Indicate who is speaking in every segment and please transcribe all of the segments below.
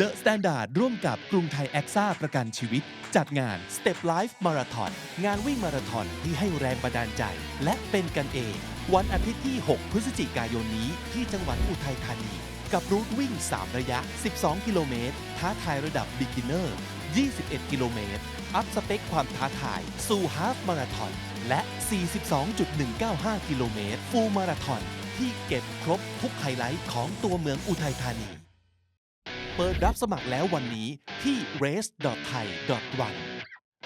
Speaker 1: The Standard ร่วมกับกรุงไทยแอคซ่าประกันชีวิต จัดงาน Step Life Marathon งานวิ่งมาราธอนที่ให้แรงบันดาลใจ และเป็นกันเอง วันอาทิตย์ที่ 6 พฤศจิกายนนี้ที่จังหวัดอุทัยธานี กับรูทวิ่ง 3 ระยะ 12 กิโลเมตร ท้าทายระดับ Beginner 21 กิโลเมตร อัพสเปคความท้าทาย สู่ฮาฟมาราธอนและ 42.195 กิโลเมตร ฟูลมาราธอนที่เก็บครบทุกไฮไลท์ของตัวเมืองอุทัยธานี เปิดรับสมัครแล้ววันนี้ที่ race.thai.one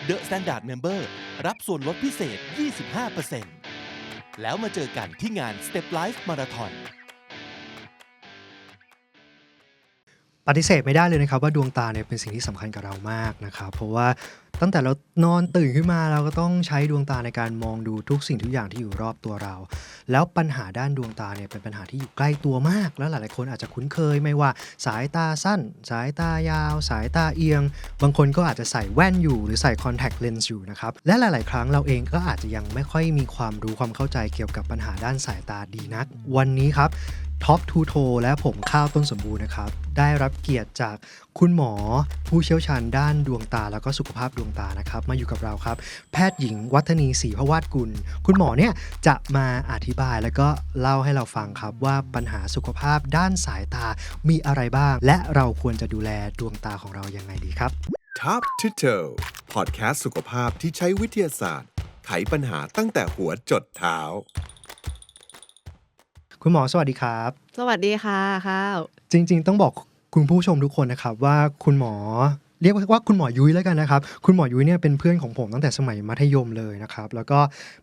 Speaker 1: The Standard Member รับส่วนลดพิเศษ 25%แล้วมาเจอกันที่งาน Step Life Marathon
Speaker 2: ปฏิเสธไม่ได้เลยนะครับว่าดวงตาเนี่ยเป็นสิ่งที่สำคัญกับเรามากนะครับเพราะว่าตั้งแต่เรานอนตื่นขึ้นมาเราก็ต้องใช้ดวงตาในการมองดูทุกสิ่งทุกอย่างที่อยู่รอบตัวเรา แล้วปัญหาด้านดวงตาเนี่ยเป็นปัญหาที่อยู่ใกล้ตัวมาก แล้วหลายๆคนอาจจะคุ้นเคยไม่ว่าสายตาสั้น สายตายาว สายตาเอียง บางคนก็อาจจะใส่แว่นอยู่หรือใส่คอนแทคเลนส์อยู่นะครับและหลาย ๆ ครั้งเราเองก็อาจจะยังไม่ค่อยมีความรู้ความเข้าใจเกี่ยวกับปัญหาด้านสายตาดีนัก วันนี้ครับ ท็อปทูโทและผมข้าวต้นสมบูรณ์นะครับ ได้รับเกียรติจากคุณหมอผู้เชี่ยวชาญด้านดวงตา แล้วก็สุขภาพดวงตานะครับ มาอยู่กับเราครับ แพทย์หญิงวัฒนีศรีพวาดกุล คุณหมอเนี่ยจะมาอธิบายแล้วก็เล่าให้เราฟังครับว่าปัญหาสุขภาพด้านสายตามีอะไรบ้าง และเราควรจะดูแลดวงตาของเรายังไงดีครับ
Speaker 3: Top to Toe พอดแคสต์สุขภาพที่ใช้วิทยาศาสตร์ ไขปัญหาตั้งแต่หัวจดเท้า
Speaker 2: คุณหมอสวัสดีครับ
Speaker 4: สวัสดีค่ะข้าว
Speaker 2: จริง ๆ ต้องบอกคุณผู้ชมทุกคนนะครับว่าคุณหมอเรียกว่าคุณหมอยุ้ยแล้วกันนะครับ คุณหมอยุ้ยเนี่ยเป็นเพื่อนของผมตั้งแต่สมัยมัธยมเลยนะครับ แล้วก็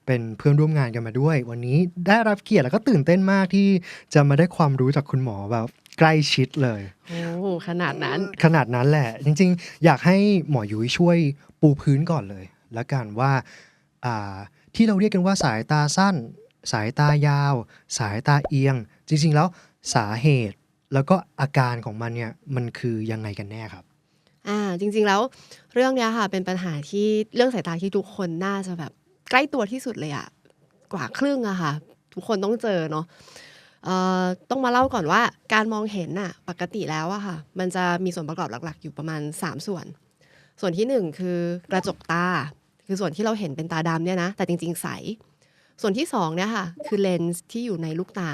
Speaker 2: เป็นเพื่อนร่วมงานกันมาด้วย วันนี้ได้รับเกียรติแล้วก็ตื่นเต้นมากที่จะมาได้ความรู้จากคุณหมอแบบใกล้ชิดเลย
Speaker 4: โอ้ขนาดนั้น
Speaker 2: ขนาดนั้นแหละ จริง ๆ อยากให้หมอยุ้ยช่วยปูพื้นก่อนเลย แล้วกันว่าอ่าที่เราเรียกกันว่าสายตาสั้น สายตายาว สายตาเอียง จริงๆ แล้วสาเหตุแล้วก็อาการของมันเนี่ยมันคือยังไงกันแน่ครับ
Speaker 4: อ่าจริงๆแล้วเรื่องเนี้ยค่ะเป็นปัญหาที่เรื่องสายตาที่ทุกคนน่าจะแบบใกล้ตัวที่สุดเลยอะกว่าครึ่งอะค่ะ ทุกคนต้องเจอเนาะเอ่อต้องมาเล่าก่อนว่าการมองเห็นน่ะปกติแล้วอะค่ะ มันจะมีส่วนประกอบหลัก ๆ อยู่ประมาณ 3 ส่วน ส่วนที่ 1 คือกระจกตา คือส่วนที่เราเห็นเป็นตาดำเนี่ยนะแต่จริง ๆ ใส ส่วนที่2เนี่ยค่ะคือเลนส์ที่อยู่ในลูกตา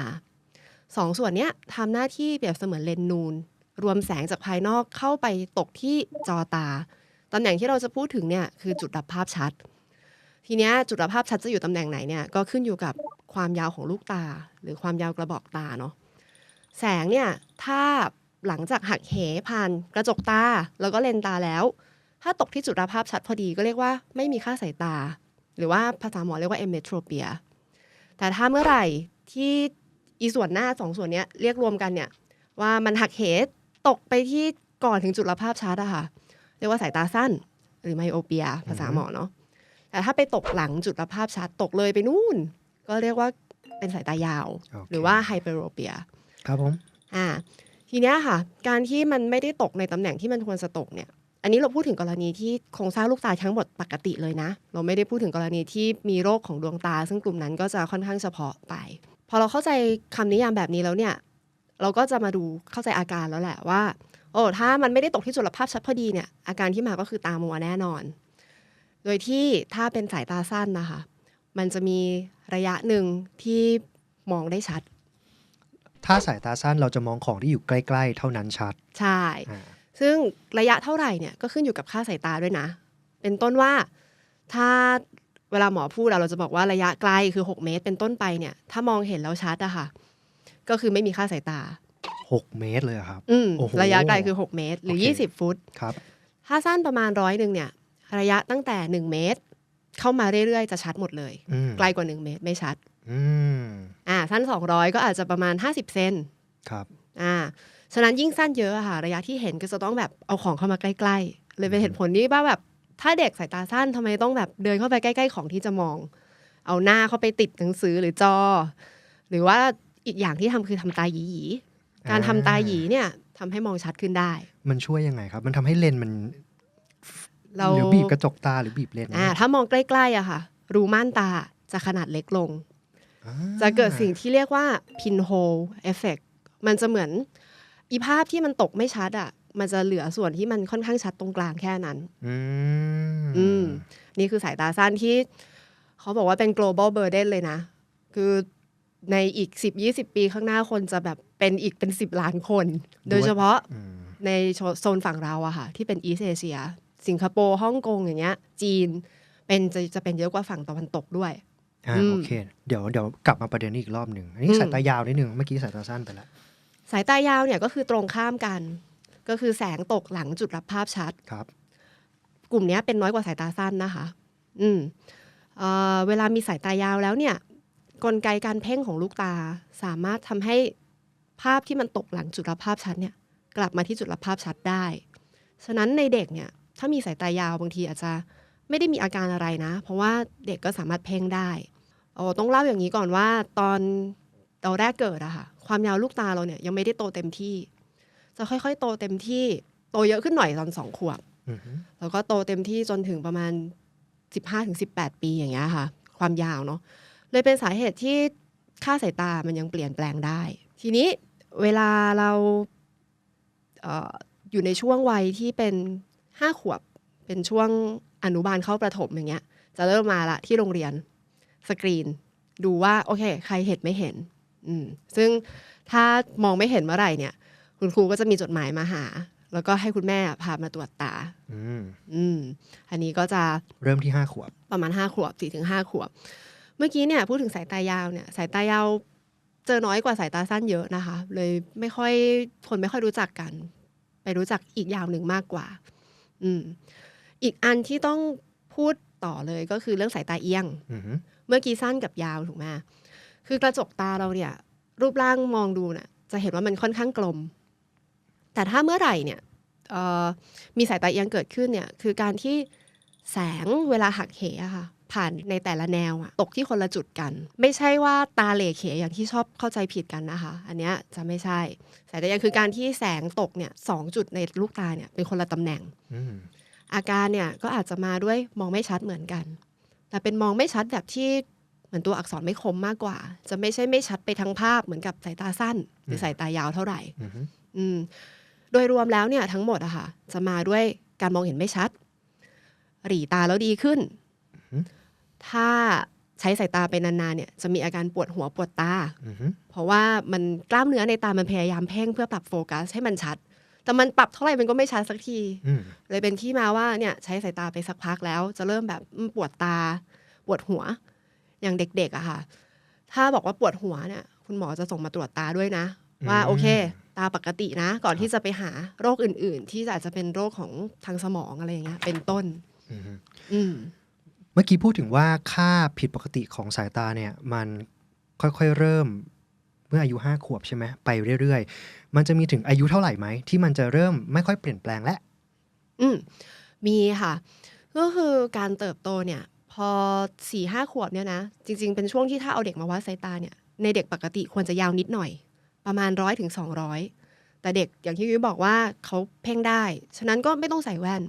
Speaker 4: สองส่วนเนี้ยทำหน้าที่เปรียบเสมือนเลนส์นูน รวมแสงจากภายนอกเข้าไปตกที่จอตาตำแหน่งที่เราจะพูดถึงเนี่ยคือจุดรับภาพชัด ทีเนี้ยจุดรับภาพชัดจะอยู่ตำแหน่งไหนเนี่ยก็ขึ้นอยู่กับความยาวของลูกตา หรือความยาวกระบอกตาเนาะแสงเนี่ยถ้าหลังจากหักเหผ่านกระจกตาแล้วก็เลนตาแล้ว ถ้าตกที่จุดรับภาพชัดพอดีก็เรียกว่าไม่มีค่าสายตา หรือว่าภาษาหมอเรียกว่า emmetropia แต่ถ้าเมื่อไหร่ที่อีส่วนหน้าสองส่วนเนี้ยเรียกรวมกันเนี่ยว่ามันหักเหตกไปที่ก่อนถึงจุดรับภาพชัดอะค่ะ เรียกว่าสายตาสั้น หรือไมโอเปีย ภาษาหมอเนาะแต่ถ้าไปตกหลังจุดรับภาพชัดตกเลยไปนู่น ก็เรียกว่าเป็นสายตายาว
Speaker 2: โอเค
Speaker 4: หรือว่าไฮเปโรเปีย
Speaker 2: ครับผม
Speaker 4: อ่าทีเนี้ยค่ะ การที่มันไม่ได้ตกในตำแหน่งที่มันควรจะตกเนี่ย อันนี้เราพูดถึงกรณีที่โครงสร้างลูกตาทั้งหมดปกติเลยนะ เราไม่ได้พูดถึงกรณีที่มีโรคของดวงตา ซึ่งกลุ่มนั้นก็จะค่อนข้างเฉพาะไป พอเราเข้าใจคำนิยามแบบนี้แล้วเนี่ย เราก็จะมาดูเข้าใจอาการแล้วแหละว่า โอ้ถ้ามันไม่ได้ตกที่จุลภาพชัดพอดีเนี่ยอาการที่มาก็คือตามัวแน่นอน โดยที่ถ้าเป็นสายตาสั้นนะคะ มันจะมีระยะหนึ่งที่มองได้ชัด
Speaker 2: ถ้าสายตาสั้นเราจะมองของที่อยู่ใกล้ ๆ เท่านั้นชัด
Speaker 4: ใช่
Speaker 2: อ่า
Speaker 4: ซึ่งระยะเท่าไหร่เนี่ยก็ขึ้นอยู่กับค่าสายตาด้วยนะ เป็นต้นว่าถ้าเวลาหมอพูดอะเราจะบอกว่าระยะไกลคือ 6 เมตร เป็นต้นไปเนี่ย ถ้ามองเห็นแล้วชัดอะค่ะ ก็คือไม่มีค่าสายตา
Speaker 2: 6 เมตรเลยเหรอครับ
Speaker 4: อืม
Speaker 2: โอ้โห
Speaker 4: ระยะไกลคือ 6 เมตร หรือ
Speaker 2: โอเค
Speaker 4: 20 ฟุต
Speaker 2: ครับ
Speaker 4: ถ้าสั้นประมาณร้อยหนึ่งเนี่ย ระยะตั้งแต่ 1 เมตร เข้ามาเรื่อยๆ จะชัดหมดเลย
Speaker 2: อืม
Speaker 4: ไกลกว่า 1 เมตรไม่ชัด
Speaker 2: อืม
Speaker 4: อ่าสั้น 200 ก็อาจจะประมาณ 50 เซน
Speaker 2: ครับ
Speaker 4: อ่า ฉะนั้นยิ่งสั้นเยอะอะค่ะ ระยะที่เห็นก็จะต้องแบบเอาของเข้ามาใกล้ ๆ เลยเป็นเหตุผลที่ว่าแบบถ้าเด็กสายตาสั้นทำไมต้องแบบเดินเข้าไปใกล้ๆของที่จะมอง เอาหน้าเข้าไปติดหนังสือหรือจอ หรือว่าอีกอย่างที่ทำคือทำตาหยีๆการทำตาหยีเนี่ยทำให้มองชัดขึ้นได้
Speaker 2: มันช่วยยังไงครับ มันทำให้เลนส์มัน
Speaker 4: เรา
Speaker 2: หรือบีบกระจกตาหรือบีบเลนส์
Speaker 4: อ่าถ้ามองใกล้ ๆอะค่ะ รูม่านตาจะขนาดเล็กลง
Speaker 2: อ่า
Speaker 4: จะเกิดสิ่งที่เรียกว่า pinhole effect มันจะเหมือน อีภาพที่มันตกไม่ชัดอะมันจะเหลือส่วนที่มันค่อนข้างชัดตรงกลางแค่นั้น
Speaker 2: อืม
Speaker 4: อืมนี่คือสายตาสั้นที่ เขาบอกว่าเป็น global burden เลยนะ คือในอีก 10-20 ปีข้างหน้าคนจะแบบเป็นอีกเป็น 10 ล้านคน โดยเฉพาะ
Speaker 2: อืม
Speaker 4: ในโซนฝั่งเราอะค่ะ ที่เป็นอีสเอเชีย สิงคโปร์ฮ่องกงอย่างเงี้ย จีนเป็นจะจะเป็นเยอะกว่าฝั่งตะวันตกด้วย
Speaker 2: อ่า
Speaker 4: อืม
Speaker 2: โอเค เดี๋ยวเดี๋ยวกลับมาประเด็นนี้อีกรอบหนึ่งอันนี้
Speaker 4: อืม
Speaker 2: สายตายาวนิดนึงเมื่อกี้สายตาสั้นไปแล้ว
Speaker 4: สายตายาวเนี่ยก็คือตรงข้ามกัน ก็คือแสงตกหลังจุดรับภาพชัด
Speaker 2: ครับ
Speaker 4: กลุ่มเนี้ยเป็นน้อยกว่าสายตาสั้นนะคะ อืมเอ่อเวลามีสายตายาวแล้วเนี่ย กลไกการเพ่งของลูกตา สามารถทำให้ภาพที่มันตกหลังจุดรับภาพชัดเนี่ย กลับมาที่จุดรับภาพชัดได้ ฉะนั้นในเด็กเนี่ย ถ้ามีสายตายาวบางทีอาจจะไม่ได้มีอาการอะไรนะ เพราะว่าเด็กก็สามารถเพ่งได้โอ้ต้องเล่าอย่างนี้ก่อนว่าตอนเราแรกเกิดอะค่ะ ความยาวลูกตาเราเนี่ยยังไม่ได้โตเต็มที่ จะค่อยๆ โตเต็มที่โตเยอะขึ้นหน่อยตอนสองขวบ
Speaker 2: อือฮึ
Speaker 4: แล้วก็โตเต็มที่จนถึงประมาณ15-18ปีอย่างเงี้ยค่ะ ความยาวเนาะเลยเป็นสาเหตุที่ค่าสายตามันยังเปลี่ยนแปลงได้ ทีนี้เวลาเราเอออยู่ในช่วงวัยที่เป็น5ขวบ เป็นช่วงอนุบาลเข้าประถมอย่างเงี้ย จะเริ่มมาละที่โรงเรียนสกรีน ดูว่าโอเค ใครเห็นไม่เห็นอืม ซึ่งถ้ามองไม่เห็นเมื่อไหร่เนี่ย คุณครูก็จะมีจดหมายมาหา แล้วก็ให้คุณแม่พามาตรวจตา
Speaker 2: อืม
Speaker 4: อืมอันนี้ก็จะ
Speaker 2: เริ่มที่ห้าขวบ
Speaker 4: ประมาณห้าขวบสี่ถึงห้าขวบ เมื่อกี้เนี่ยพูดถึงสายตายาวเนี่ยสายตายาวเจอน้อยกว่าสายตาสั้นเยอะนะคะ เลยไม่ค่อยคนไม่ค่อยรู้จักกัน ไปรู้จักอีกยาวหนึ่งมากกว่า อืมอีกอันที่ต้องพูดต่อเลยก็คือเรื่องสายตาเอียง
Speaker 2: อือฮึ
Speaker 4: เมื่อกี้สั้นกับยาวถูกไหม คือกระจกตาเราเนี่ย รูปร่างมองดูน่ะจะเห็นว่ามันค่อนข้างกลม แต่ถ้าเมื่อไหร่เนี่ยเอ่อมีสายตาเอียงเกิดขึ้นเนี่ยคือการที่แสงเวลาหักเหอะค่ะ ผ่านในแต่ละแนวอะตกที่คนละจุดกัน ไม่ใช่ว่าตาเหล่เขอย่างที่ชอบเข้าใจผิดกันนะคะ อันเนี้ยจะไม่ใช่ สายตาเอียงคือการที่แสงตกเนี่ยสองจุดในลูกตาเนี่ยเป็นคนละตำแหน่ง
Speaker 2: อืม
Speaker 4: อาการเนี่ยก็อาจจะมาด้วยมองไม่ชัดเหมือนกัน แต่เป็นมองไม่ชัดแบบที่ เหมือนตัวอักษรไม่คมมากกว่า จะไม่ใช่ไม่ชัดไปทั้งภาพเหมือนกับสายตาสั้น หรือสายตายาวเท่าไหร่
Speaker 2: อือฮึ
Speaker 4: อืมโดยรวมแล้วเนี่ยทั้งหมดอะค่ะ จะมาด้วยการมองเห็นไม่ชัด หรีตาแล้วดีขึ้น ถ้าใช้สายตาไปนานๆเนี่ยจะมีอาการปวดหัวปวดตา
Speaker 2: อือฮึ
Speaker 4: เพราะว่ามันกล้ามเนื้อในตามันพยายามเพ่งเพื่อปรับโฟกัสให้มันชัด แต่มันปรับเท่าไหร่มันก็ไม่ชัดสักที
Speaker 2: อืม
Speaker 4: เลยเป็นที่มาว่าเนี่ยใช้สายตาไปสักพักแล้ว จะเริ่มแบบอืมปวดตา ปวดหัว อย่างเด็กๆอะค่ะ ถ้าบอกว่าปวดหัวเนี่ย คุณหมอจะส่งมาตรวจตาด้วยนะ ว่าโอเค ตาปกตินะ ก่อนที่จะไปหาโรคอื่น ๆ ที่อาจจะเป็นโรคของทางสมองอะไรอย่างเงี้ยเป็นต้น
Speaker 2: อือฮึ
Speaker 4: อืม
Speaker 2: เมื่อกี้พูดถึงว่าค่าผิดปกติของสายตาเนี่ย มันค่อยๆเริ่มเมื่ออายุห้าขวบใช่ไหมไปเรื่อยๆ มันจะมีถึงอายุเท่าไหร่ไหม ที่มันจะเริ่มไม่ค่อยเปลี่ยนแปลงและ
Speaker 4: อืมมีค่ะ ก็คือการเติบโตเนี่ยพ อสี่ห้าขวบเนี่ยนะ จริง ๆ เป็นช่วงที่ถ้าเอาเด็กมาวัดสายตาเนี่ย ในเด็กปกติควรจะยาวนิดหน่อย ประมาณร้อยถึงสองร้อยแต่เด็กอย่างที่ยุ้ยบอกว่าเขาเพ่งได้ ฉะนั้นก็ไม่ต้องใส่แว่น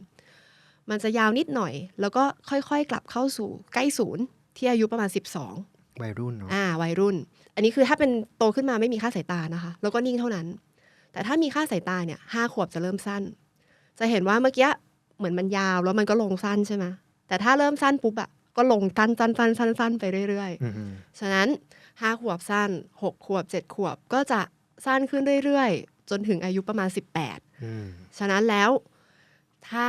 Speaker 4: มันจะยาวนิดหน่อย แล้วก็ค่อยๆ กลับเข้าสู่ใกล้ศูนย์ที่อายุประมาณ 12
Speaker 2: วัยรุ่นเนาะ
Speaker 4: อ่าวัยรุ่น อันนี้คือถ้าเป็นโตขึ้นมาไม่มีค่าสายตานะคะ แล้วก็นิ่งเท่านั้น แต่ถ้ามีค่าสายตาเนี่ยห้าขวบจะเริ่มสั้น จะเห็นว่าเมื่อกี้เหมือนมันยาวแล้วมันก็ลงสั้นใช่ไหมแต่ถ้าเริ่มสั้นปุ๊บอะ ก็ลงสั้นสั้นสั้นสั้นสั้นไปเรื่อย
Speaker 2: อือฮึ
Speaker 4: ๆฉะนั้นห้าขวบสั้นหกขวบเจ็ดขวบก็จะสั้นขึ้นเรื่อยๆ จนถึงอายุประมาณ18
Speaker 2: อืม
Speaker 4: ฉะนั้นแล้วถ้า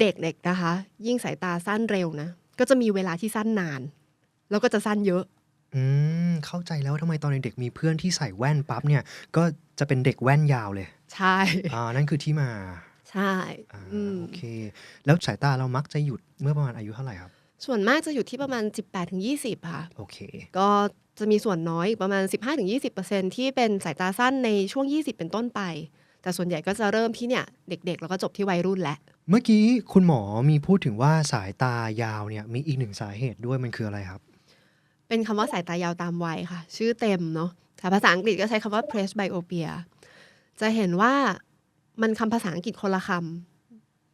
Speaker 4: เด็กๆนะคะ ยิ่งสายตาสั้นเร็วนะ ก็จะมีเวลาที่สั้นนาน แล้วก็จะสั้นเยอะ
Speaker 2: อืมเข้าใจแล้วทำไมตอนเด็กๆมีเพื่อนที่ใส่แว่นปั๊บเนี่ย ก็จะเป็นเด็กแว่นยาวเลย
Speaker 4: ใช่
Speaker 2: อ่านั่นคือที่มา
Speaker 4: ใช่
Speaker 2: อ่า
Speaker 4: อืม
Speaker 2: โอเค แล้วสายตาเรามักจะหยุดเมื่อประมาณอายุเท่าไหร่ครับ
Speaker 4: ส่วนมากจะอยู่ที่ประมาณ 18-20 ค่ะ
Speaker 2: โอเค
Speaker 4: ก็จะมีส่วนน้อยอีกประมาณ 15-20%ที่เป็นสายตาสั้นในช่วง 20 เป็นต้นไป แต่ส่วนใหญ่ก็จะเริ่มที่เนี่ยเด็กๆ แล้วก็จบที่วัยรุ่นแหละ
Speaker 2: เมื่อกี้คุณหมอมีพูดถึงว่าสายตายาวเนี่ยมีอีกหนึ่งสาเหตุด้วยมันคืออะไรครับ
Speaker 4: เป็นคำว่าสายตายาวตามวัยค่ะ ชื่อเต็มเนาะแต่ภาษาอังกฤษก็ใช้คำว่า presbyopia จะเห็นว่ามันคำภาษาอังกฤษคนละคำ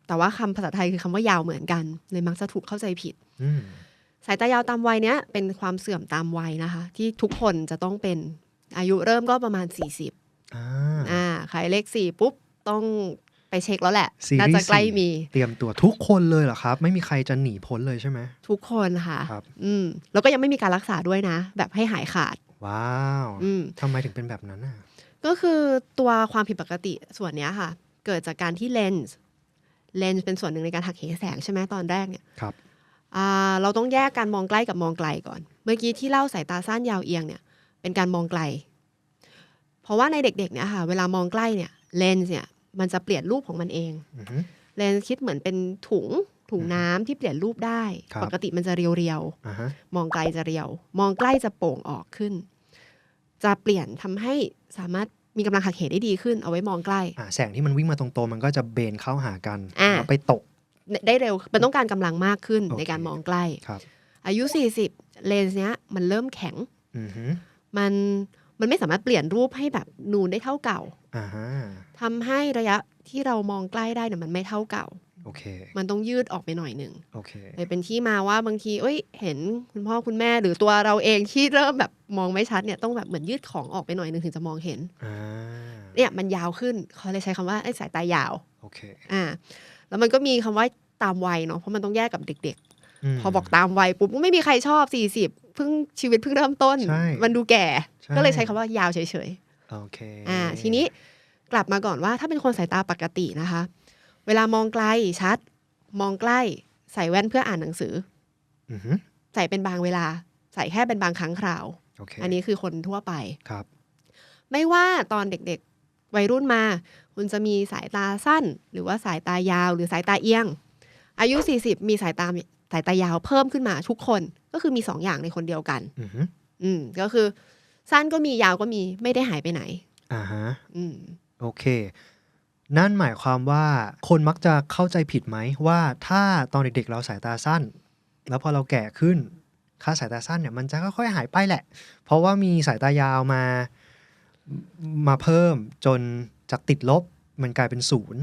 Speaker 4: แต่ว่าคำภาษาไทยคือคำว่ายาวเหมือนกันเลยมักจะถูกเข้าใจผิด
Speaker 2: อืม
Speaker 4: สายตายาวตามวัยเนี้ยเป็นความเสื่อมตามวัยนะคะ ที่ทุกคนจะต้องเป็นอายุเริ่มก็ประมาณ 40
Speaker 2: อ่า
Speaker 4: อ่าขายเลขสี่ปุ๊บต้องไปเช็คแล้วแหละ
Speaker 2: ซี
Speaker 4: น่า
Speaker 2: รี
Speaker 4: จะ
Speaker 2: ส์
Speaker 4: ใกล้
Speaker 2: สี่
Speaker 4: มี
Speaker 2: เตรียมตัวทุกคนเลยเหรอครับ ไม่มีใครจะหนีพ้นเลยใช่ไหม
Speaker 4: ทุกคนค่ะ
Speaker 2: ครับ
Speaker 4: อืมแล้วก็ยังไม่มีการรักษาด้วยนะ แบบให้หายขาด
Speaker 2: ว้าว
Speaker 4: อืม
Speaker 2: ทำไมถึงเป็นแบบนั้นอะ
Speaker 4: ก็คือตัวความผิดปกติส่วนเนี้ยค่ะ เกิดจากการที่เลนส์ เลนส์เป็นส่วนหนึ่งในการหักเหแสงใช่ไหมตอนแรกเนี่ย
Speaker 2: ครับ
Speaker 4: อ่าเราต้องแยกการมองใกล้กับมองไกลก่อน เมื่อกี้ที่เล่าสายตาสั้นยาวเอียงเนี่ยเป็นการมองไกล เพราะว่าในเด็กๆเนี่ยค่ะเวลามองใกล้เนี่ยเลนส์เนี่ยมันจะเปลี่ยนรูปของมันเอง
Speaker 2: อือฮึ
Speaker 4: เลนส์คิดเหมือนเป็นถุงถุงน้ำที่เปลี่ยนรูปได้
Speaker 2: ครับ
Speaker 4: ปกติมันจะเรียว
Speaker 2: อ่าฮะ
Speaker 4: ๆมองไกลจะเรียว มองใกล้จะโป่งออกขึ้น จะเปลี่ยนทำให้สามารถ มีกำลังหักเหได้ดีขึ้นเอาไว้มองใกล้
Speaker 2: อ่าแสงที่มันวิ่งมาตรงๆมันก็จะเบนเข้าหากัน
Speaker 4: อ่า
Speaker 2: แล้วไปตก
Speaker 4: ได้เร็วมันต้องการกำลังมากขึ้น
Speaker 2: โอเค
Speaker 4: ในการมองใกล้
Speaker 2: ครับ
Speaker 4: อายุ 40 เลนส์เนี้ยมันเริ่มแข็ง
Speaker 2: อือฮึ
Speaker 4: มันมันไม่สามารถเปลี่ยนรูปให้แบบนูนได้เท่าเก่า
Speaker 2: อ่าฮะ
Speaker 4: ทำให้ระยะที่เรามองใกล้ได้เนี่ยมันไม่เท่าเก่า
Speaker 2: โอเค
Speaker 4: มันต้องยืดออกไปหน่อยหนึ่ง
Speaker 2: โอเค
Speaker 4: เลยเป็นที่มาว่าบางทีเอ้ย เห็นคุณพ่อคุณแม่หรือตัวเราเองที่เริ่มแบบมองไม่ชัดเนี่ยต้องแบบเหมือนยืดของออกไปหน่อยหนึ่งถึงจะมองเห็น
Speaker 2: อ่า
Speaker 4: เนี่ยมันยาวขึ้นเขาเลยใช้คำว่าไอ้สายตายาว
Speaker 2: โอเค
Speaker 4: อ่าแล้วมันก็มีคำว่าตามวัยเนาะเพราะมันต้องแยกกับเด็ก
Speaker 2: ม
Speaker 4: ๆพอบอกตามวัยปุ๊บไม่มีใครชอบ40เพิ่งชีวิตเพิ่งเริ่มต้น
Speaker 2: ใช่
Speaker 4: มันดูแก่
Speaker 2: ใช่
Speaker 4: ก็เลยใช้คำว่ายาวเฉย
Speaker 2: โอเค
Speaker 4: ๆอ่าทีนี้กลับมาก่อนว่าถ้าเป็นคนสายตาปกตินะคะ เวลามองไกลชัด มองใกล้ ใส่แว่นเพื่ออ่านหนังสือ
Speaker 2: อือฮึ
Speaker 4: ใส่เป็นบางเวลา ใส่แค่เป็นบางครั้งคราว
Speaker 2: โอเค
Speaker 4: อันนี้คือคนทั่วไป
Speaker 2: ครับ
Speaker 4: ไม่ว่าตอนเด็กๆวัยรุ่นมา คุณจะมีสายตาสั้น หรือว่าสายตายาว หรือสายตาเอียง อายุ 40 มีสายตาสายตายาวเพิ่มขึ้นมาทุกคนก็คือมีสองอย่างในคนเดียวกัน
Speaker 2: อือฮึ
Speaker 4: อืมก็คือ สั้นก็มียาวก็มีไม่ได้หายไปไหน
Speaker 2: อ่าฮะ
Speaker 4: อืม
Speaker 2: โอเค นั่นหมายความว่าคนมักจะเข้าใจผิดไหมว่าถ้าตอนเด็กๆเราสายตาสั้น แล้วพอเราแก่ขึ้น ค่าสายตาสั้นเนี่ยมันจะค่อยๆหายไปแหละ เพราะว่ามีสายตายาวมามาเพิ่มจนจากติดลบมันกลายเป็นศูนย์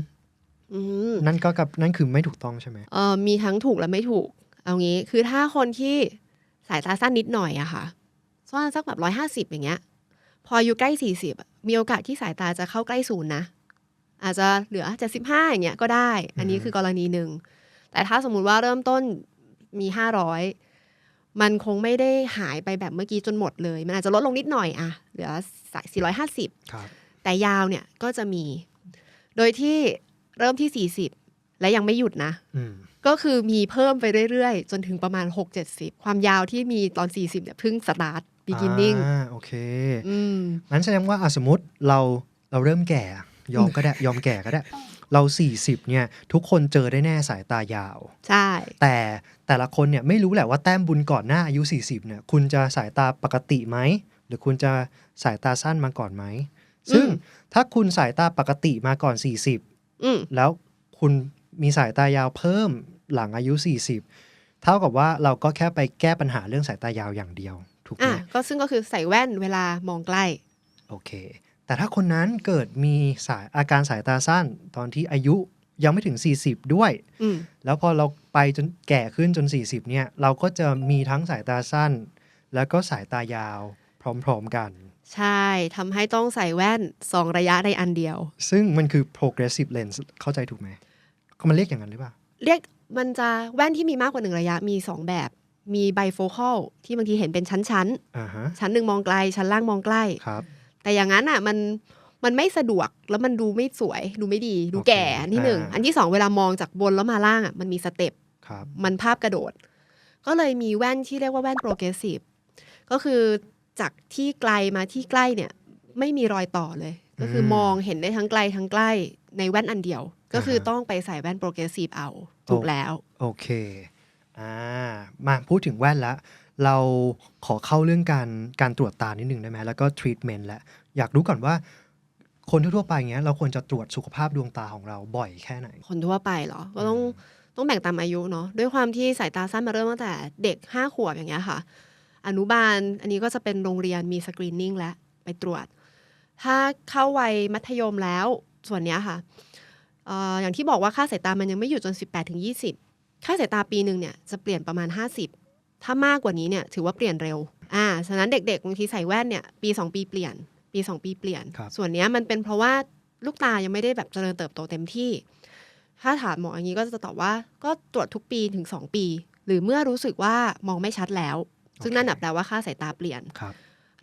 Speaker 4: อืม
Speaker 2: นั่นก็กับนั่นคือไม่ถูกต้องใช่ไหม
Speaker 4: เออมีทั้งถูกและไม่ถูก เอางี้คือถ้าคนที่สายตาสั้นนิดหน่อยอะค่ะสั้นสักแบบร้อยห้าสิบอย่างเงี้ย พออายุใกล้สี่สิบมีโอกาสที่สายตาจะเข้าใกล้ศูนย์นะ อาจจะเหลือเจ็ดสิบห้าอย่างเงี้ยก็ได้ อันนี้
Speaker 2: อืม
Speaker 4: คือกรณีหนึ่ง แต่ถ้าสมมุติว่าเริ่มต้นมีห้าร้อยมันคงไม่ได้หายไปแบบเมื่อกี้จนหมดเลย มันอาจจะลดลงนิดหน่อยอะเหลือสี่ร้อยห้าสิบ
Speaker 2: ครับ
Speaker 4: แต่ยาวเนี่ยก็จะมี โดยที่เริ่มที่ 40 และยังไม่หยุดนะ
Speaker 2: อืม
Speaker 4: ก็คือมีเพิ่มไปเรื่อยๆ จนถึงประมาณ 6-70 ความยาวที่มีตอน 40เนี่ยเพิ่งสตาร์ท beginning
Speaker 2: อ่าโอเค
Speaker 4: อืม
Speaker 2: งั้นแสดงว่าอะสมมติเราเราเริ่มแก่ ยอมก็ได้ยอมแก่ก็ได้ เรา 40เนี่ยทุกคนเจอได้แน่สายตายาว
Speaker 4: ใช่
Speaker 2: แต่แต่ละคนเนี่ยไม่รู้แหละว่าแต้มบุญก่อนหน้าอายุ 40เนี่ยคุณจะสายตาปกติไหม หรือคุณจะสายตาสั้นมาก่อนไหม ซึ่งถ้าคุณสายตาปกติมาก่อน
Speaker 4: อืม
Speaker 2: 40แล้วคุณมีสายตายาวเพิ่มหลังอายุ 40 เท่ากับว่าเราก็แค่ไปแก้ปัญหาเรื่องสายตายาวอย่างเดียว ถูกไหม
Speaker 4: อะก็ซึ่งก็คือใส่แว่นเวลามองใกล้
Speaker 2: โอเค แต่ถ้าคนนั้นเกิดมีสายอาการสายตาสั้นตอนที่อายุยังไม่ถึง 40 ด้วย
Speaker 4: อืม
Speaker 2: แล้วพอเราไปจนแก่ขึ้นจน 40 เนี่ย เราก็จะมีทั้งสายตาสั้น แล้วก็สายตายาวพร้อมๆกัน
Speaker 4: ใช่ทำให้ต้องใส่แว่นสองระยะในอันเดียว
Speaker 2: ซึ่งมันคือ progressive lens เข้าใจถูกไหมเขามันเรียกอย่างนั้นหรือเปล่า
Speaker 4: เรียกมันจะแว่นที่มีมากกว่าหนึ่งระยะมีสองแบบมี bifocal ที่บางทีเห็นเป็นชั้น
Speaker 2: อ่าฮะ
Speaker 4: ๆชั้นหนึ่งมองไกล ชั้นล่างมองใกล้
Speaker 2: ครับ
Speaker 4: แต่อย่างนั้นอะมันมันไม่สะดวกแล้วมันดูไม่สวย ดูไม่ดีดู
Speaker 2: โอเค
Speaker 4: แก่อันที่หนึ่ง
Speaker 2: อ่า
Speaker 4: อันที่สองเวลามองจากบนแล้วมาล่างอะมันมีสเต็ป
Speaker 2: ครับ
Speaker 4: มันภาพกระโดด ก็เลยมีแว่นที่เรียกว่าแว่นโปรเกรสซีฟก็คือจากที่ไกลมาที่ใกล้เนี่ยไม่มีรอยต่อเลย ก็คือมองเห็นได้ทั้งไกลทั้งใกล้ในแว่นอันเดียว ก็คือต้องไปใส่แว่นโปรเกรสซีฟเอาถูกแล้ว
Speaker 2: โอเคอ่ามาพูดถึงแว่นแล้ว เราขอเข้าเรื่องการการตรวจตานิดหนึ่งได้ไหมแล้วก็ treatment แล้วอยากรู้ก่อนว่า คนทั่วๆไปเงี้ยเราควรจะตรวจสุขภาพดวงตาของเราบ่อยแค่ไหน
Speaker 4: คนทั่วไปเหรอก็ต้องต้องแบ่งตามอายุเนาะด้วยความที่สายตาสั้นมาเริ่มตั้งแต่เด็กห้าขวบอย่างเงี้ยค่ะ อนุบาลอันนี้ก็จะเป็นโรงเรียนมีสกรีนนิ่งและไปตรวจ ถ้าเข้าวัยมัธยมแล้วส่วนเนี้ยค่ะเอ่ออย่างที่บอกว่าค่าสายตามันยังไม่อยู่จน 18ถึง20 ค่าสายตาปีหนึ่งเนี่ยจะเปลี่ยนประมาณ 50 ถ้ามากกว่านี้เนี่ยถือว่าเปลี่ยนเร็ว อ่า ฉะนั้นเด็กๆบางทีใส่แว่นเนี่ยปี 2 ปีเปลี่ยน ปี 2 ปีเปลี่ยน
Speaker 2: ครับ
Speaker 4: ส่วนเนี้ยมันเป็นเพราะว่าลูกตายังไม่ได้แบบเจริญเติบโตเต็มที่ ถ้าถามหมออย่างนี้ก็จะตอบว่าก็ตรวจทุกปีถึง 2 ปี หรือเมื่อรู้สึกว่ามองไม่ชัดแล้วซึ่งนั่นนะแปลว่าค่าสายตาเปลี่ยน
Speaker 2: ครับ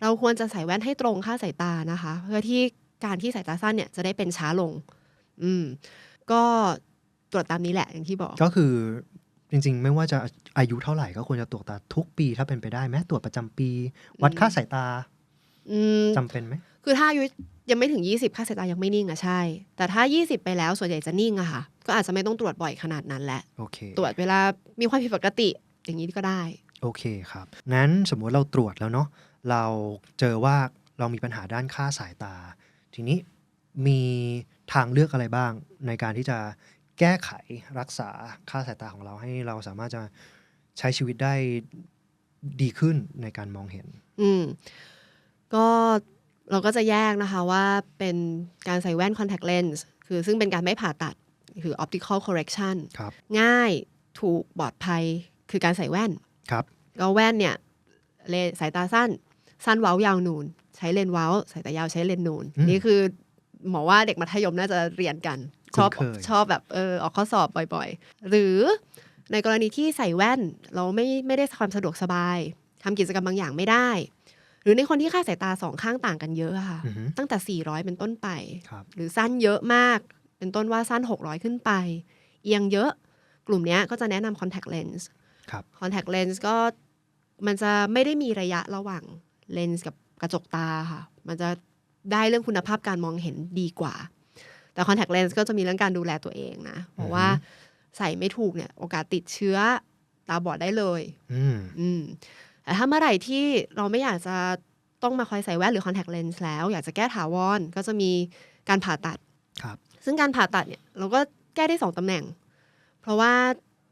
Speaker 4: เราควรจะใส่แว่นให้ตรงค่าสายตานะคะ เพื่อที่การที่สายตาสั้นเนี่ยจะได้เป็นช้าลง อืม ก็ตรวจตามนี้แหละอย่างที่บอก
Speaker 2: ก็คือ จริง ๆ ไม่ว่าจะอายุเท่าไหร่ก็ควรจะตรวจตาทุกปีถ้าเป็นไปได้ไหมตรวจประจำปี วัดค่าสายตา
Speaker 4: อืม
Speaker 2: จำเป็นไหม
Speaker 4: คือถ้าอายุยังไม่ถึง 20 ค่าสายตายังไม่นิ่งอะใช่ แต่ถ้า 20 ไปแล้วส่วนใหญ่จะนิ่งอะค่ะ ก็อาจจะไม่ต้องตรวจบ่อยขนาดนั้นแหละ
Speaker 2: โอเค
Speaker 4: ตรวจเวลามีความผิดปกติอย่างนี้ก็ได้
Speaker 2: โอเคครับงั้นสมมุติเราตรวจแล้วเนาะ เราเจอว่าเรามีปัญหาด้านค่าสายตา ทีนี้มีทางเลือกอะไรบ้างในการที่จะ แก้ไขรักษาค่าสายตาของเราให้เราสามารถจะใช้ชีวิตได้ดีขึ้นในการมองเห็น
Speaker 4: อืมก็เราก็จะแยกนะคะว่าเป็นการใส่แว่น contact lens คือซึ่งเป็นการไม่ผ่าตัด คือ optical correction
Speaker 2: ครับ
Speaker 4: ง่ายถูกปลอดภัยคือการใส่แว่น
Speaker 2: ครับ
Speaker 4: ก็แว่นเนี่ยเลนสายตาสั้น สั้นเว้ายาวนูน ใช้เลนส์เว้า สายตายาวใช้เลนส์นูน
Speaker 2: อืม
Speaker 4: นี่คือหมอว่าเด็กมัธยมน่าจะเรียนกัน ชอบ
Speaker 2: คุ้นเคย
Speaker 4: ชอบแบบเออออกข้อสอบบ่อยๆ หรือในกรณีที่ใส่แว่นเราไม่ไม่ได้ความสะดวกสบายทำกิจกรรมบางอย่างไม่ได้ หรือในคนที่ค่าสายตาสองข้างต่างกันเยอะอะค่ะ
Speaker 2: อือฮึ
Speaker 4: ตั้งแต่ 400 เป็นต้นไป
Speaker 2: ครับ
Speaker 4: หรือสั้นเยอะมาก เป็นต้นว่าสั้น 600 ขึ้นไป เอียงเยอะกลุ่มเนี้ยก็จะแนะนำ contact lens
Speaker 2: ครับ
Speaker 4: contact lens ก็มันจะไม่ได้มีระยะระหว่างเลนส์กับกระจกตาค่ะ มันจะได้เรื่องคุณภาพการมองเห็นดีกว่า แต่ contact lens ก็จะมีเรื่องการดูแลตัวเองนะเพราะว่าใส่ไม่ถูกเนี่ย โอกาสติดเชื้อตาบอดได้เลย
Speaker 2: อืม
Speaker 4: อืมแต่ถ้าเมื่อไหร่ที่เราไม่อยากจะต้องมาคอยใส่แว่นหรือ contact lens แล้ว อยากจะแก้ถาวรก็จะมีการผ่าตัด
Speaker 2: ครับ
Speaker 4: ซึ่งการผ่าตัดเนี่ย เราก็แก้ได้สองตำแหน่ง เพราะว่า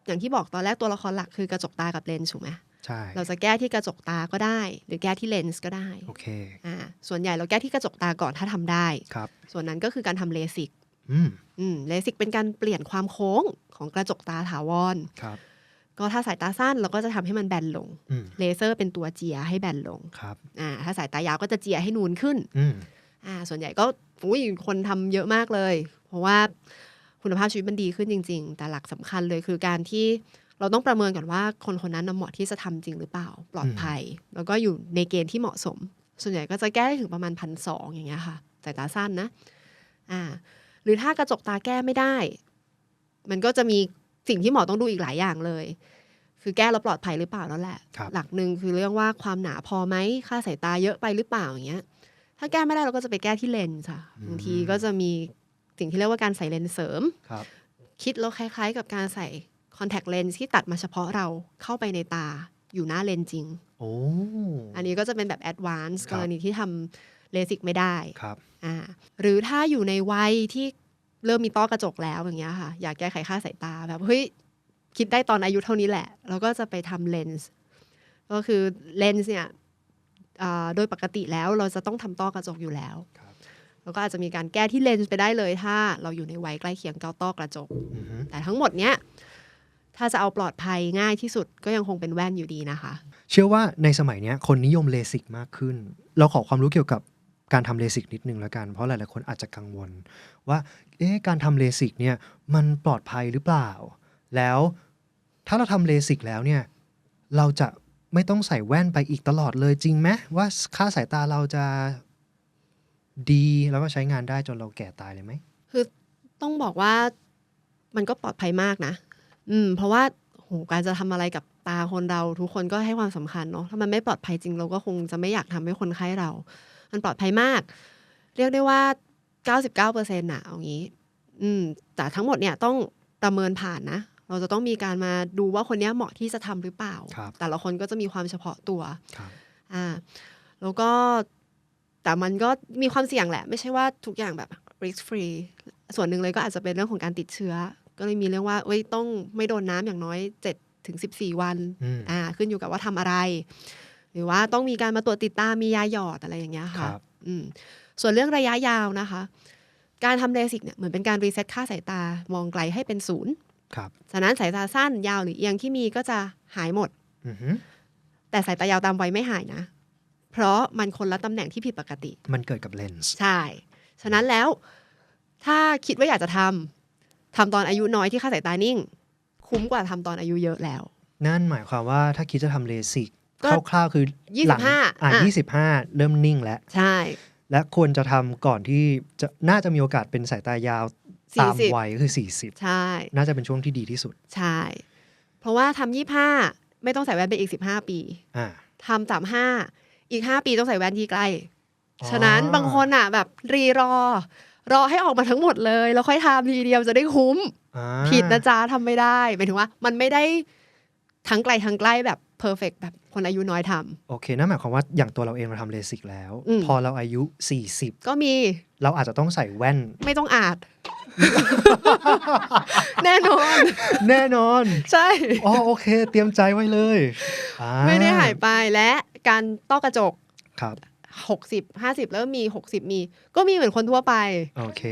Speaker 4: อย่างที่บอกตอนแรกตัวละครหลักคือกระจกตากับเลนส์ถูกไหม
Speaker 2: ใช่
Speaker 4: เราจะแก้ที่กระจกตาก็ได้ หรือแก้ที่เลนส์ก็ได้
Speaker 2: โอเค
Speaker 4: อ่าส่วนใหญ่เราแก้ที่กระจกตาก่อนถ้าทำได้
Speaker 2: ครับ
Speaker 4: ส่วนนั้นก็คือการทำเลสิก
Speaker 2: อืม
Speaker 4: อืมเลสิกเป็นการเปลี่ยนความโค้งของกระจกตาถาวร
Speaker 2: ครับ
Speaker 4: ก็ถ้าสายตาสั้นเราก็จะทำให้มันแบนลง
Speaker 2: อืม
Speaker 4: เลเซอร์เป็นตัวเจียให้แบนลง
Speaker 2: ครับ
Speaker 4: อ่าถ้าสายตายาวก็จะเจียให้นูนขึ้น
Speaker 2: อืม
Speaker 4: อ่าส่วนใหญ่ก็อุ้ยคนทำเยอะมากเลย เพราะว่าคุณภาพชีวิตมันดีขึ้นจริง ๆ แต่หลักสำคัญเลยคือการที่ เราต้องประเมินก่อนว่าคนคนนั้นน่ะเหมาะที่จะทำจริงหรือเปล่า ปลอดภัย แล้วก็อยู่ในเกณฑ์ที่เหมาะสม ส่วนใหญ่ก็จะแก้ได้ถึงประมาณพันสองอย่างเงี้ยค่ะสายตาสั้นนะอ่าหรือถ้ากระจกตาแก้ไม่ได้ มันก็จะมีสิ่งที่หมอต้องดูอีกหลายอย่างเลย คือแก้แล้วปลอดภัยหรือเปล่าแล้วแหละ
Speaker 2: ครับ
Speaker 4: หลักหนึ่งคือเรื่องว่าความหนาพอไหมค่าสายตาเยอะไปหรือเปล่าอย่างเงี้ย ถ้าแก้ไม่ได้เราก็จะไปแก้ที่เลนส์ค่ะ
Speaker 2: อืม
Speaker 4: บางทีก็จะมีสิ่งที่เรียกว่าการใส่เลนส์เสริม
Speaker 2: ครับ
Speaker 4: คิดแล้วคล้าย ๆ กับการใส่ คอนแทคเลนส์ที่ตัดมาเฉพาะเราเข้าไปในตาอยู่หน้าเลนส์จริง
Speaker 2: โอ้
Speaker 4: อันนี้ก็จะเป็นแบบแอดวานซ์
Speaker 2: ค
Speaker 4: ก
Speaker 2: รับ
Speaker 4: รณีที่ทำเลสิกไม่ได้
Speaker 2: ครับ
Speaker 4: อ่าหรือถ้าอยู่ในวัยที่เริ่มมีต้อกระจกแล้วอย่างเงี้ยค่ะ อยากแก้ไขค่าสายตาแบบเฮ้ยคิดได้ตอนอายุเท่านี้แหละ เราก็จะไปทำเลนส์ก็คือเลนส์เนี่ยอ่าโดยปกติแล้วเราจะต้องทำต้อกระจกอยู่แล้ว
Speaker 2: ครับ
Speaker 4: แล้วก็อาจจะมีการแก้ที่เลนส์ไปได้เลยถ้า เราอยู่ในวัยใกล้เคียงเกาต้อกระจก
Speaker 2: อือฮึ
Speaker 4: แต่ทั้งหมดเนี้ย ถ้าจะเอาปลอดภัยง่ายที่สุดก็ยังคงเป็นแว่นอยู่ดีนะคะ
Speaker 2: เชื่อว่าในสมัยเนี้ยคนนิยมเลสิกมากขึ้น เราขอความรู้เกี่ยวกับการทำเลสิกนิดนึงแล้วกัน เพราะหลายๆคนอาจจะกังวล ว่าเอ๊ะการทำเลสิกเนี่ยมันปลอดภัยหรือเปล่า แล้วถ้าเราทำเลสิกแล้วเนี่ยเราจะไม่ต้องใส่แว่นไปอีกตลอดเลยจริงไหมว่าค่าสายตาเราจะดีแล้วก็ใช้งานได้จนเราแก่ตายเลยไหม
Speaker 4: คือต้องบอกว่ามันก็ปลอดภัยมากนะ อืม เพราะว่าโหการจะทำอะไรกับตาคนเราทุกคนก็ให้ความสำคัญเนาะถ้ามันไม่ปลอดภัยจริงเราก็คงจะไม่อยากทำให้คนไข้เรา มันปลอดภัยมาก เรียกได้ว่า 99%เปอร์เซ็นต์ะเอางี้ อืม แต่ทั้งหมดเนี่ยต้องประเมินผ่านนะเราจะต้องมีการมาดูว่าคนเนี้ยเหมาะที่จะทำหรือเปล่า
Speaker 2: ครับ
Speaker 4: แต่ละคนก็จะมีความเฉพาะตัว
Speaker 2: ครับ
Speaker 4: อ่า แล้วก็แต่มันก็มีความเสี่ยงแหละ ไม่ใช่ว่าทุกอย่างแบบ risk free ส่วนหนึ่งเลยก็อาจจะเป็นเรื่องของการติดเชื้อ ก็เลยมีเรื่องว่าเอ้ยต้องไม่โดนน้ำอย่างน้อย7ถึง14 วัน
Speaker 2: อืม
Speaker 4: อ่าขึ้นอยู่กับว่าทำอะไร หรือว่าต้องมีการมาตรวจติดตามมียาหยอดอะไรอย่างเงี้ย
Speaker 2: ค
Speaker 4: ค่ะ
Speaker 2: รับ
Speaker 4: อืมส่วนเรื่องระยะยาวนะคะ การทำเลสิกเนี่ยเหมือนเป็นการรีเซ็ตค่าสายตามองไกลให้เป็นศูนย์
Speaker 2: ครับ
Speaker 4: ฉะนั้นสายตาสั้นยาวหรือเอียงที่มีก็จะหายหมด
Speaker 2: อือฮึ
Speaker 4: แต่สายตายาวตามวัยไม่หายนะ เพราะมันคนละตำแหน่งที่ผิดปกติ
Speaker 2: มันเกิดกับเลนส์
Speaker 4: ใช่ ฉะนั้นแล้ว ถ้าคิดว่าอยากจะทำ ทำตอนอายุน้อยที่ค่าสายตานิ่ง คุ้มกว่าทำตอนอายุเยอะแล้ว
Speaker 2: นั่นหมายความว่าถ้าคิดจะทำเลสิก
Speaker 4: ก็
Speaker 2: คร่าวๆคือ
Speaker 4: 25
Speaker 2: หลังอะ
Speaker 4: อะ
Speaker 2: ยี่สิบห้าเริ่มนิ่งแล้ว
Speaker 4: ใช่
Speaker 2: และควรจะทำก่อนที่จะน่าจะมีโอกาสเป็นสายตายาวตาม
Speaker 4: 40
Speaker 2: วัยก็คือ40
Speaker 4: ใช่
Speaker 2: น่าจะเป็นช่วงที่ดีที่สุด
Speaker 4: ใช่ เพราะว่าทำยี่ห้าไม่ต้องใส่แว่นไปอีกสิบห้าปี
Speaker 2: อ่า
Speaker 4: ทำสามห้าอีกห้าปีต้องใส่แว่นที่ใกล้
Speaker 2: อ๋อ
Speaker 4: ฉะนั้นบางคนอะ แบบรีรอ รอให้ออกมาทั้งหมดเลยแล้วค่อยทำทีเดียวจะได้คุ้ม
Speaker 2: อ่า
Speaker 4: ผิดนะจ๊ะทำไม่ได้หมายถึงว่า มันไม่ได้ทั้งไกลทั้งใกล้แบบเพอร์เฟกแบบคนอายุน้อยทำ
Speaker 2: โอเคนั่นหมายความว่าอย่างตัวเราเองเราทำเลสิกแล้ว
Speaker 4: อืม
Speaker 2: พอเราอายุ 40
Speaker 4: ก็มี
Speaker 2: เราอาจจะต้องใส่แว่น
Speaker 4: ไม่ต้องอาจ แน่นอน
Speaker 2: แน่นอน
Speaker 4: ใช่
Speaker 2: อ๋อโอเค เตรียมใจไว้เลยอ่
Speaker 4: ไม่ได้หายไปและการต้อกระจก
Speaker 2: ครับ
Speaker 4: 60 50แล้วมี60มี ก็มีเหมือนคนทั่วไป
Speaker 2: โอเค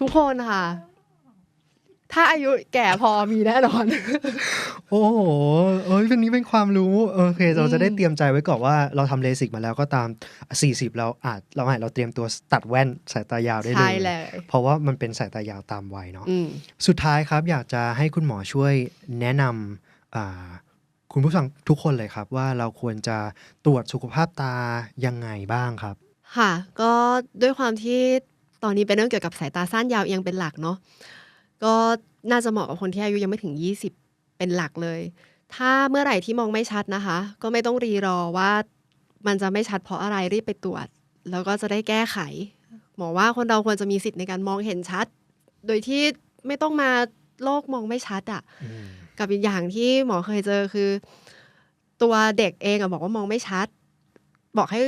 Speaker 4: ทุกคนค่ะ ถ้าอายุแก่พอมีแน่นอน
Speaker 2: โอ้โหเอ้ยเป็นนี้เป็นความรู้โอเค เราจะได้
Speaker 4: อืม
Speaker 2: เตรียมใจไว้ก่อนว่าเราทำเลสิกมาแล้วก็ตาม 40 เราอาจเราอาจเราเตรียมตัวตัดแว่นสายตายาวได้เล
Speaker 4: ใช่
Speaker 2: ย
Speaker 4: เลย
Speaker 2: เพราะว่ามันเป็นสายตายาวตามวัยเนาะ
Speaker 4: อืม
Speaker 2: สุดท้ายครับอยากจะให้คุณหมอช่วยแนะนำอ่า คุณผู้ฟังทุกคนเลยครับว่าเราควรจะตรวจสุขภาพตายังไงบ้างครับ
Speaker 4: ค่ะ ก็ด้วยความที่ตอนนี้เป็นเรื่องเกี่ยวกับสายตาสั้นยาวเอียงเป็นหลักเนาะก็น่าจะเหมาะกับคนที่อายุยังไม่ถึง 20 เป็นหลักเลย ถ้าเมื่อไหร่ที่มองไม่ชัดนะคะ ก็ไม่ต้องรีรอว่ามันจะไม่ชัดเพราะอะไรรีบไปตรวจ แล้วก็จะได้แก้ไข หมอว่าคนเราควรจะมีสิทธิ์ในการมองเห็นชัด โดยที่ไม่ต้องมาโลกมองไม่ชัดอะ
Speaker 2: อืม
Speaker 4: กับอีกอย่างที่หมอเคยเจอคือ ตัวเด็กเองอะบอกว่ามองไม่ชัด บอกให้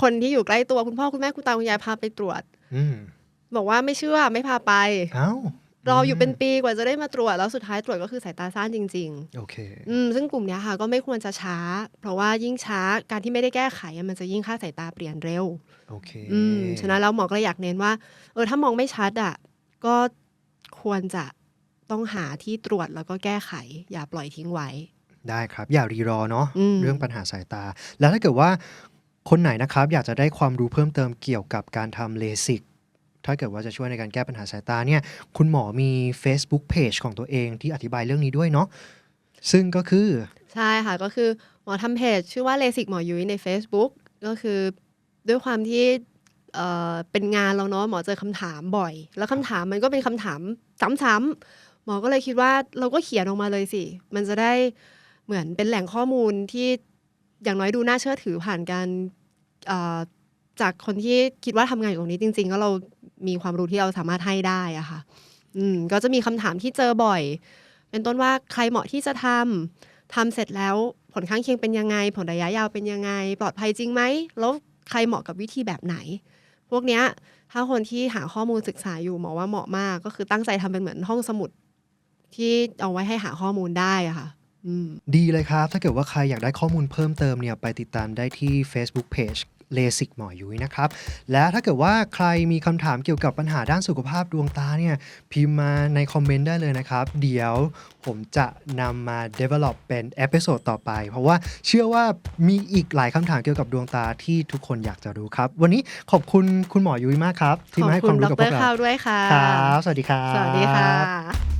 Speaker 4: คนที่อยู่ใกล้ตัวคุณพ่อคุณแม่คุณตาคุณยายพาไปตรวจ
Speaker 2: อืม
Speaker 4: บอกว่าไม่เชื่อไม่พาไป
Speaker 2: เอ้าร
Speaker 4: ออยู่เป็นปีกว่าจะได้มาตรวจแล้วสุดท้ายตรวจก็คือสายตาสั้นจริง
Speaker 2: โอเค
Speaker 4: ๆอืมซึ่งกลุ่มเนี้ยค่ะ ก็ไม่ควรจะช้า เพราะว่ายิ่งช้าการที่ไม่ได้แก้ไขอะมันจะยิ่งค่าสายตาเปลี่ยนเร็ว
Speaker 2: โอเค
Speaker 4: อืมฉะนั้นแล้วหมอก็เลยอยากเน้นว่า เออถ้ามองไม่ชัดอะ ก็ควรจะ ต้องหาที่ตรวจแล้วก็แก้ไข อย่าปล่อยทิ้งไว้
Speaker 2: ได้ครับ อย่ารีรอเนาะ
Speaker 4: อืม
Speaker 2: เรื่องปัญหาสายตา แล้วถ้าเกิดว่าคนไหนนะครับ อยากจะได้ความรู้เพิ่มเติมเกี่ยวกับการทำเลสิกถ้าเกิดว่าจะช่วยในการแก้ปัญหาสายตาเนี่ยคุณหมอมี Facebook Page ของตัวเองที่อธิบายเรื่องนี้ด้วยเนาะซึ่งก็คือ
Speaker 4: ใช่ค่ะ ก็คือหมอทำเพจชื่อว่าเลสิกหมอยุ้ยใน Facebook ก็คือด้วยความที่เอ่อเป็นงานเราเนาะหมอเจอคำถามบ่อย แล้วคำถามมันก็เป็นคำถามซ้ำๆห มอก็เลยคิดว่าเราก็เขียนออกมาเลยสิ มันจะได้เหมือนเป็นแหล่งข้อมูลที่อย่างน้อยดูน่าเชื่อถือผ่านการจากคนที่คิดว่าทำงานอยู่ตรงนี้จริง ๆ ก็เรามีความรู้ที่เราสามารถให้ได้อะค่ะ อืมก็จะมีคำถามที่เจอบ่อย เป็นต้นว่าใครเหมาะที่จะทำทำเสร็จแล้วผลข้างเคียงเป็นยังไง ผลระยะยาวเป็นยังไง ปลอดภัยจริงไหมแล้วใครเหมาะกับวิธีแบบไหน พวกเนี้ยถ้าคนที่หาข้อมูลศึกษาอยู่หมอว่าเหมาะมาก ก็คือตั้งใจทำเป็นเหมือนห้องสมุด ที่เอาไว้ให้หาข้อมูลได้อะค่ะอืม
Speaker 2: ดีเลยครับ ถ้าเกิดว่าใครอยากได้ข้อมูลเพิ่มเติมเนี่ยไปติดตามได้ที่ Facebook Page เลสิกหมอยุ้ยนะครับ และถ้าเกิดว่าใครมีคำถามเกี่ยวกับปัญหาด้านสุขภาพดวงตาเนี่ย พิมพ์มาในคอมเมนต์ได้เลยนะครับ เดี๋ยวผมจะนำมา develop เป็นเอพิโซดต่อไป เพราะว่าเชื่อว่ามีอีกหลายคำถามเกี่ยวกับดวงตาที่ทุกคนอยากจะรู้ครับ วันนี้ขอบคุณคุณหมอยุ้ยมากครับ ที่
Speaker 4: ขอบ
Speaker 2: มาให้ค
Speaker 4: คุ
Speaker 2: วา
Speaker 4: ณ
Speaker 2: ม
Speaker 4: ด
Speaker 2: รู้กับพว
Speaker 4: ร
Speaker 2: กเรา
Speaker 4: ข้าวด้วยค่ะ
Speaker 2: ครับ สวัสดีครับ
Speaker 4: สวัสดีค่ะ